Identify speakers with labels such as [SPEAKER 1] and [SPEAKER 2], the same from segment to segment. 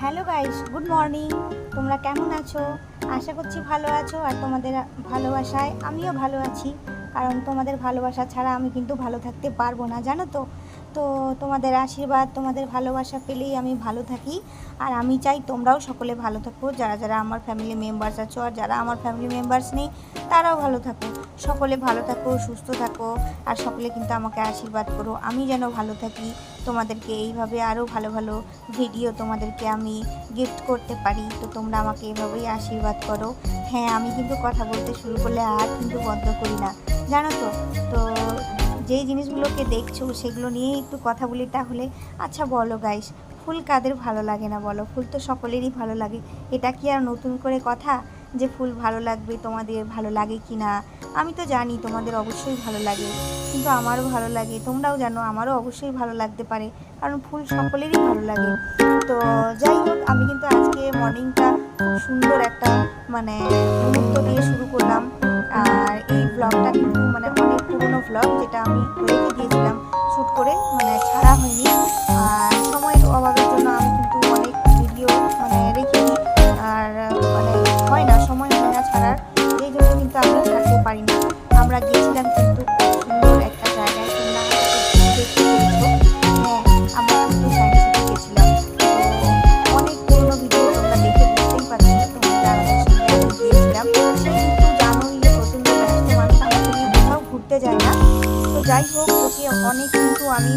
[SPEAKER 1] Hello guys, good morning. তোমরা কেমন আছো? আশা করছি ভালো আছো আর তোমাদের ভালোবাসায় আমিও ভালো আছি। কারণ তোমাদের ভালোবাসা ছাড়া আমি কিন্তু ভালো থাকতে পারব না, জানো তো? তো তোমাদের আশীর্বাদ, তোমাদের ভালোবাসা পেলেই আমি ভালো থাকি। আর আমি চাই তোমরাও সকলে ভালো থাকো। যারা যারা আমার ফ্যামিলি মেম্বার্স আছো আর যারা আমার ফ্যামিলি মেম্বার্স নেই, তারাও ভালো থাকো। সকলে ভালো থাকো, সুস্থ থাকো আর সকলে কিন্তু আমাকে আশীর্বাদ করো। আমি যেন ভালো থাকি, তোমাদেরকে এইভাবে আরও ভালো ভালো ভিডিও তোমাদেরকে আমি গিফট করতে পারি। তো তোমরা আমাকে এভাবেই আশীর্বাদ করো। হ্যাঁ আমি কিন্তু কথা বলতে শুরু করলে আর কিন্তু বন্ধ করি না। জানো তো? তো যেই জিনিসগুলোকে দেখছ সেগুলো নিয়েই একটু কথা বলি তাহলে আচ্ছা বলো গাইস ফুল কাদের ভালো লাগে না বলো? ফুল তো সকলেরই ভালো লাগে। এটা কি আর নতুন করে কথা যে ফুল ভালো লাগবে, তোমাদের ভালো লাগে কি না? আমি তো জানি তোমাদের অবশ্যই ভালো লাগে, কিন্তু আমারও ভালো লাগে। তোমরাও জানো আমারও অবশ্যই ভালো লাগতে পারে, কারণ ফুল সকলেরই ভালো লাগে। তো যাই হোক, আমি কিন্তু আজকে মর্নিংটা সুন্দর একটা মানে মুহূর্ত দিয়ে শুরু করলাম। আর এই ব্লগটা কিন্তু মানে ব্লগ যেটা আমি রেখে দিয়েছিলাম শ্যুট করে মানে ছাড়া হয়নি।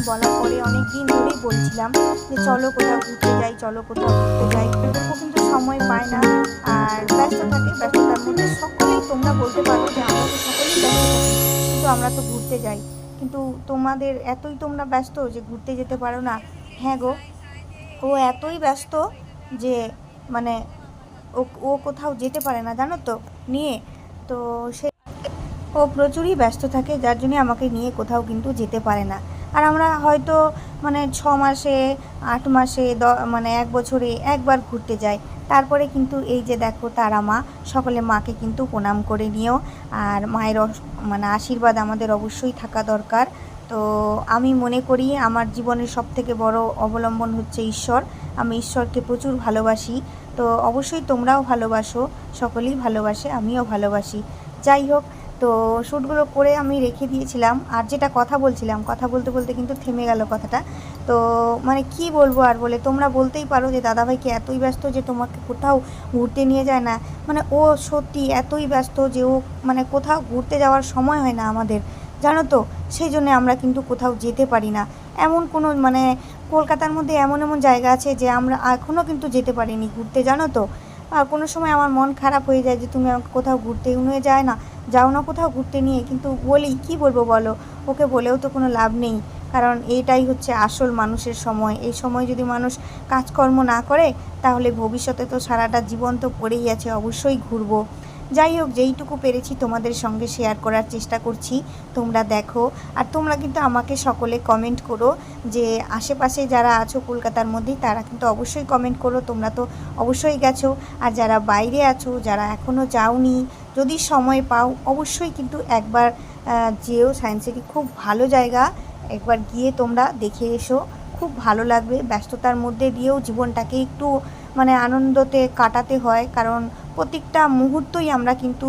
[SPEAKER 1] বলার পরে অনেক দিন ধরেই বলছিলাম যে চলো কোথাও ঘুরতে যাই, চলো কোথাও ঘুরতে যাই। ও কিন্তু সময় পায় না। আর ব্যস্ত থাকে ব্যস্ততার মধ্যে সকলেই তোমরা বলতে পারো যে আমরা তো সকলেই ব্যস্ত কিন্তু আমরা তো ঘুরতে যাই। কিন্তু তোমাদের এতই তোমরা ব্যস্ত যে ঘুরতে যেতে পারো না। হ্যাঁ গো, ও এতই ব্যস্ত যে মানে ও ও কোথাও যেতে পারে না, জানো তো, নিয়ে। তো সে ও প্রচুরই ব্যস্ত থাকে, যার জন্য আমাকে নিয়ে কোথাও কিন্তু যেতে পারে না। আর আমরা হয়তো মানে ছ মাসে, আট মাসে, দ মানে এক বছরে একবার ঘুরতে যাই। তারপরে কিন্তু এই যে দেখো তারা মা, সকলে মাকে কিন্তু প্রণাম করে নিও। আর মায়ের মানে আশীর্বাদ আমাদের অবশ্যই থাকা দরকার। তো আমি মনে করি আমার জীবনের সব থেকে বড় অবলম্বন হচ্ছে ঈশ্বর। আমি ঈশ্বরকে প্রচুর ভালোবাসি। তো অবশ্যই তোমরাও ভালোবাসো, সকলেই ভালোবাসে, আমিও ভালোবাসি। যাই হোক তো শ্যুটগুলো করে আমি রেখে দিয়েছিলাম। আর যেটা কথা বলছিলাম, কথা বলতে বলতে কিন্তু থেমে গেল কথাটা। তো মানে কি বলব আর বলে, তোমরা বলতেই পারো যে দাদাভাইকে এতই ব্যস্ত যে তোমাকে কোথাও ঘুরতে নিয়ে যায় না। মানে ও সত্যি এতই ব্যস্ত যে ও মানে কোথাও ঘুরতে যাওয়ার সময় হয় না আমাদের। জানো তো? সেই জন্য আমরা কিন্তু কোথাও যেতে পারি না। এমন কোনো মানে কলকাতার মধ্যে এমন এমন জায়গা আছে যে আমরা এখনও কিন্তু যেতে পারিনি ঘুরতে, জানো তো? আর কোনো সময় আমার মন খারাপ হয়ে যায় যে তুমি আমাকে কোথাও ঘুরতে নিয়ে যায় না, যাও না কোথাও ঘুরতে নিয়ে। কিন্তু বলি, কি বলব বলো? ওকে বলেও তো কোনো লাভ নেই। কারণ এইটাই হচ্ছে আসল মানুষের সময়। এই সময় যদি মানুষ কাজকর্ম না করে, তাহলে ভবিষ্যতে তো সারাটা জীবন তো পড়েই আছে, অবশ্যই ঘুরবো। যাই হোক, যেইটুকু পেরেছি তোমাদের সঙ্গে শেয়ার করার চেষ্টা করছি। তোমরা দেখো। আর তোমরা কিন্তু আমাকে সকলে কমেন্ট করো যে আশেপাশে যারা আছো কলকাতার মধ্যেই তারা কিন্তু অবশ্যই কমেন্ট করো। তোমরা তো অবশ্যই গেছো। আর যারা বাইরে আছো, যারা এখনও যাওনি, যদি সময় পাও, অবশ্যই কিন্তু একবার যেও। সায়েন্স সিটি খুব ভালো জায়গা। একবার গিয়ে তোমরা দেখে এসো। খুব ভালো লাগবে। ব্যস্ততার মধ্যে দিয়েও জীবনটাকে একটু মানে আনন্দতে কাটাতে হয়। কারণ প্রত্যেকটা মুহূর্তই আমরা কিন্তু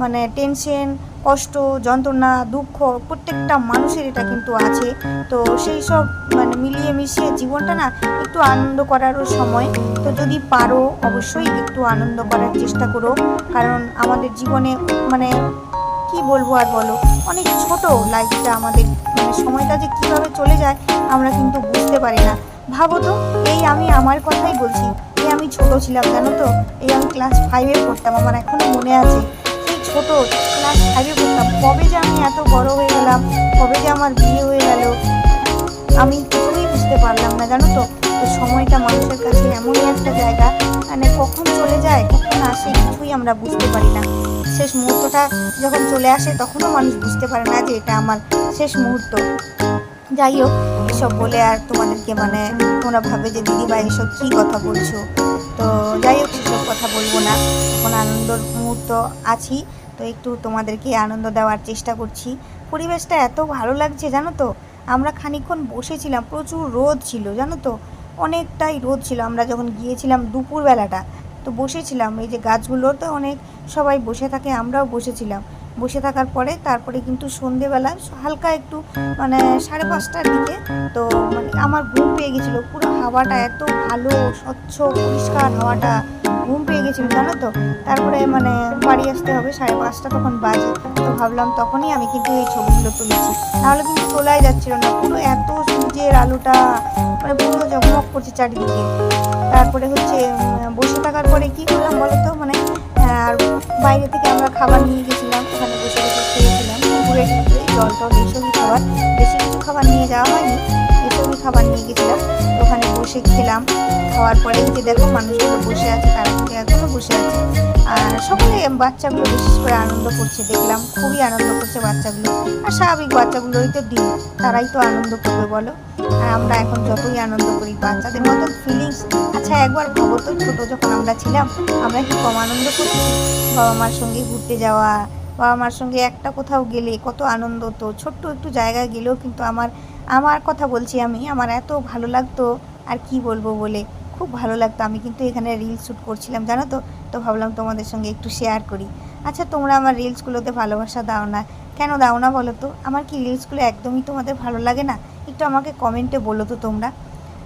[SPEAKER 1] মানে টেনশন কষ্ট, যন্ত্রণা, দুঃখ, প্রত্যেকটা মানুষের এটা কিন্তু আছে। তো সেই সব মানে মিলিয়ে মিশিয়ে জীবনটা না একটু আনন্দ করারও সময়। তো যদি পারো অবশ্যই একটু আনন্দ করার চেষ্টা করো। কারণ আমাদের জীবনে মানে কি বলব আর বলো, অনেক ছোট লাইফটা আমাদের মানে সময়টা যে কীভাবে চলে যায় আমরা কিন্তু বুঝতে পারি না। ভাবো তো, এই আমি আমার কথাই বলছি। আমি ছোট ছিলাম, জানো তো? এই আমি ক্লাস ফাইভে পড়তাম, আমার এখনও মনে আছে। সেই ছোট ক্লাস ফাইভে পড়তাম। কবে যে আমি এত বড় হয়ে গেলাম, কবে যে আমার বিয়ে হয়ে গেল, আমি কিছুই বুঝতে পারলাম না, জানো তো? তো সময়টা মানুষের কাছে এমনই একটা জায়গা মানে কখন চলে যায়, কখন আসে, কিছুই আমরা বুঝতে পারি না। শেষ মুহূর্তটা যখন চলে আসে, তখনও মানুষ বুঝতে পারে না যে এটা আমার শেষ মুহূর্ত। যাই হোক এসব বলে আর তোমাদেরকে মানে তোমরা ভাবে যে দিদিভাই এসব কী কথা বলছো? তো যাই হোক, সেসব কথা বলব না। এখন আনন্দর মুহূর্ত আছি, তো একটু তোমাদেরকে আনন্দ দেওয়ার চেষ্টা করছি। পরিবেশটা এত ভালো লাগছে, জানো তো? আমরা খানিকক্ষণ বসেছিলাম, প্রচুর রোদ ছিল, জানো তো? অনেকটাই রোদ ছিল। আমরা যখন গিয়েছিলাম দুপুরবেলাটা, তো বসেছিলাম। এই যে গাছগুলোতে অনেক সবাই বসে থাকে, আমরাও বসেছিলাম। বসে থাকার পরে তারপরে কিন্তু সন্ধেবেলা হালকা একটু মানে সাড়ে পাঁচটার দিকে তো মানে আমার ঘুম পেয়ে গেছিল। পুরো হাওয়াটা এত ভালো, স্বচ্ছ, পরিষ্কার হাওয়াটা ঘুম পেয়ে গেছিল, জানো তো? তারপরে মানে বাড়ি আসতে হবে, সাড়ে পাঁচটা তখন বাজে। তো ভাবলাম তখনই আমি কিন্তু এই ছবিগুলো তুলেছি। তাহলে কিন্তু তোলাই যাচ্ছিল না, পুরো এত সূর্যের আলোটা মানে পুরো জগমগ করছে চারিদিকে। তারপরে হচ্ছে বসে থাকার পরে কি করলাম বলো তো মানে আর বাইরে থেকে আমরা খাবার নিয়ে গেছিলাম, ওখানে বসে বসে খেয়েছিলাম। পুকুরে জল টল এইসবই খাবার। বেশি কিছু খাবার নিয়ে যাওয়া হয়নি, এসবই খাবার নিয়ে গেছিলাম। ওখানে বসে খেলাম খাওয়ার পরে যে দেখো মানুষগুলো বসে আছে, তারা কিন্তু এখনও বসে আছে? আর সকলে বাচ্চাগুলো বিশেষ করে আনন্দ করছে, দেখলাম খুবই আনন্দ করছে বাচ্চাগুলো। আর স্বাভাবিক বাচ্চাগুলোই তো দিন, তারাই তো আনন্দ করবে, বলো? আর আমরা এখন যতই আনন্দ করি, বাচ্চাদের মতো ফিলিংস আচ্ছা একবার ভাবো তো ছোটো যখন আমরা ছিলাম, আমরা কি কম আনন্দ করছি? বাবা মার সঙ্গে ঘুরতে যাওয়া, বাবা মার সঙ্গে একটা কোথাও গেলে কত আনন্দ তো ছোট্ট একটু জায়গায় গেলেও কিন্তু আমার আমার কথা বলছি আমি, আমার এত ভালো লাগতো। আর কি বলব বলে খুব ভালো লাগতো। আমি কিন্তু এখানে রিলস শ্যুট করছিলাম, জানো তো? তো ভাবলাম তোমাদের সঙ্গে একটু শেয়ার করি। আচ্ছা তোমরা আমার রিলসগুলোতে ভালোবাসা দাও না? কেন দাও না বলো তো? আমার কি রিলসগুলো একদমই তোমাদের ভালো লাগে না? একটু আমাকে কমেন্টে বলো তো তোমরা।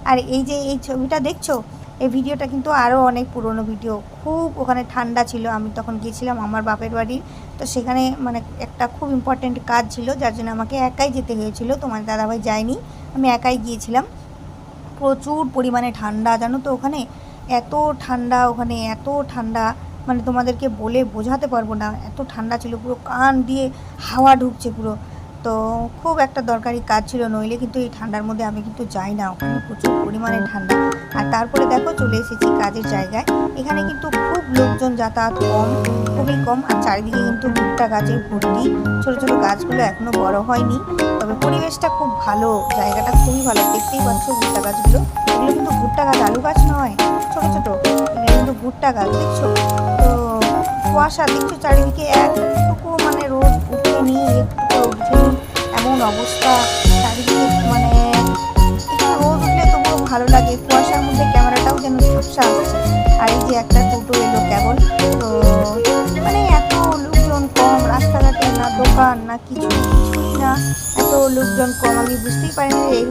[SPEAKER 1] আর এই যে এই ছবিটা দেখছ? এই ভিডিওটা কিন্তু আরও অনেক পুরনো ভিডিও। খুব ওখানে ঠান্ডা ছিল। আমি তখন গিয়েছিলাম আমার বাপের বাড়ি। তো সেখানে মানে একটা খুব ইম্পর্ট্যান্ট কাজ ছিল, যার জন্য আমাকে একাই যেতে হয়েছিল। তোমার দাদাভাই যায়নি। আমি একাই গিয়েছিলাম। প্রচুর পরিমাণে ঠান্ডা, জানো তো? ওখানে এত ঠান্ডা, ওখানে এত ঠান্ডা। মানে তোমাদেরকে বলে বোঝাতে পারব না। এত ঠান্ডা ছিল, পুরো কান দিয়ে হাওয়া ঢুকছে পুরো। তো খুব একটা দরকারি কাজ ছিল, নইলে কিন্তু এই ঠান্ডার মধ্যে আমি কিন্তু যাই না। ওখানে প্রচুর পরিমাণে ঠান্ডা। আর তারপরে দেখো চলে এসেছি কাজের জায়গায়। এখানে কিন্তু খুব লোকজন যাতায়াত কম, খুবই কম। আর চারিদিকে কিন্তু ভুট্টা গাছের ভর্তি। ছোটো ছোটো গাছগুলো এখনও বড় হয়নি। তবে পরিবেশটা খুব ভালো। জায়গাটা খুবই ভালো। দেখতেই পাচ্ছ ভুট্টা গাছগুলো। এগুলো কিন্তু ভুট্টা গাছ, আলু গাছ নয়। ছোট ছোট। এগুলো কিন্তু ভুট্টা গাছ, দেখছ? তো কুয়াশা, দেখছ চারিদিকে একটুকু মানে রোদ উঠেনি, একটু উঠেনি এমন অবস্থা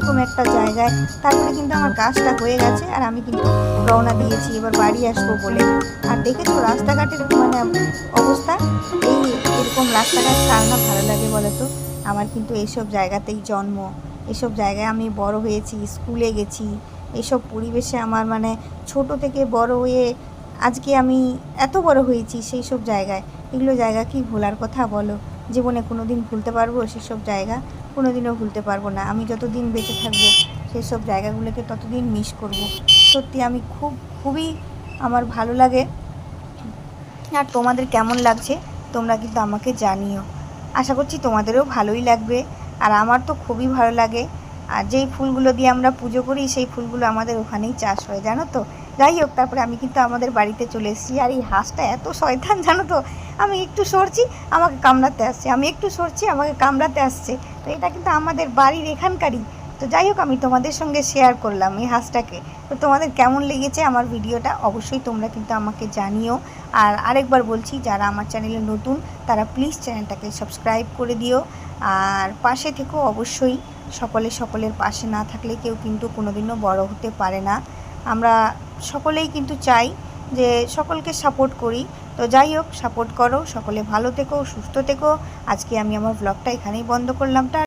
[SPEAKER 1] এরকম একটা জায়গায়। তারপরে কিন্তু আমার কাজটা হয়ে গেছে আর আমি কিন্তু রওনা দিয়েছি, এবার বাড়ি আসব বলে। আর দেখেছ রাস্তাঘাটের মানে অবস্থা? এই এরকম রাস্তাঘাট কার না ভালো লাগে বলো তো আমার কিন্তু এইসব জায়গাতেই জন্ম। এসব জায়গায় আমি বড় হয়েছি, স্কুলে গেছি। এইসব পরিবেশে আমার মানে ছোট থেকে বড় হয়ে আজকে আমি এত বড় হয়েছি সেই সব জায়গায়। এগুলো জায়গা কি ভোলার কথা বলো? জীবনে কোনো দিন ভুলতে পারব সেসব জায়গা? কোনো দিনও ভুলতে পারব না। আমি যতদিন বেঁচে থাকব, সেসব জায়গাগুলোকে ততদিন মিস করব। সত্যি আমি খুব, খুবই আমার ভালো লাগে। আর তোমাদের কেমন লাগছে, তোমরা কিন্তু আমাকে জানিও। আশা করছি তোমাদেরও ভালোই লাগবে। আর আমার তো খুবই ভালো লাগে। আর যেই ফুলগুলো দিয়ে আমরা পুজো করি, সেই ফুলগুলো আমাদের ওখানেই চাষ হয়, জানো তো? যাই হোক, তারপরে আমি কিন্তু আমাদের বাড়িতে চলে এসেছি। আর এই হাঁসটা এত শয়তান, জানো তো? আমি একটু সরছি, আমাকে কামড়াতে আসছে। আমি একটু সরছি, আমাকে কামড়াতে আসছে। তো এটা কিন্তু আমাদের বাড়ির এখানকারই। তো যাই হোক, আমি তোমাদের সঙ্গে শেয়ার করলাম এই হাঁসটাকে। তো তোমাদের কেমন লেগেছে আমার ভিডিওটা অবশ্যই তোমরা কিন্তু আমাকে জানিও। আর আরেকবার বলছি, যারা আমার চ্যানেলে নতুন, তারা প্লিজ চ্যানেলটাকে সাবস্ক্রাইব করে দিও। আর পাশে থেকেও অবশ্যই। সকলে সকলের পাশে না থাকলে কেউ কিন্তু কোনোদিনও বড় হতে পারে না। আমরা সকলেই কিন্তু চাই যে সকলকে সাপোর্ট করি। তো যাই হোক সাপোর্ট করো, সকলে ভালো থেকো, সুস্থ থেকো। আজকে আমি আমার ব্লগটা এখানেই বন্ধ করলাম।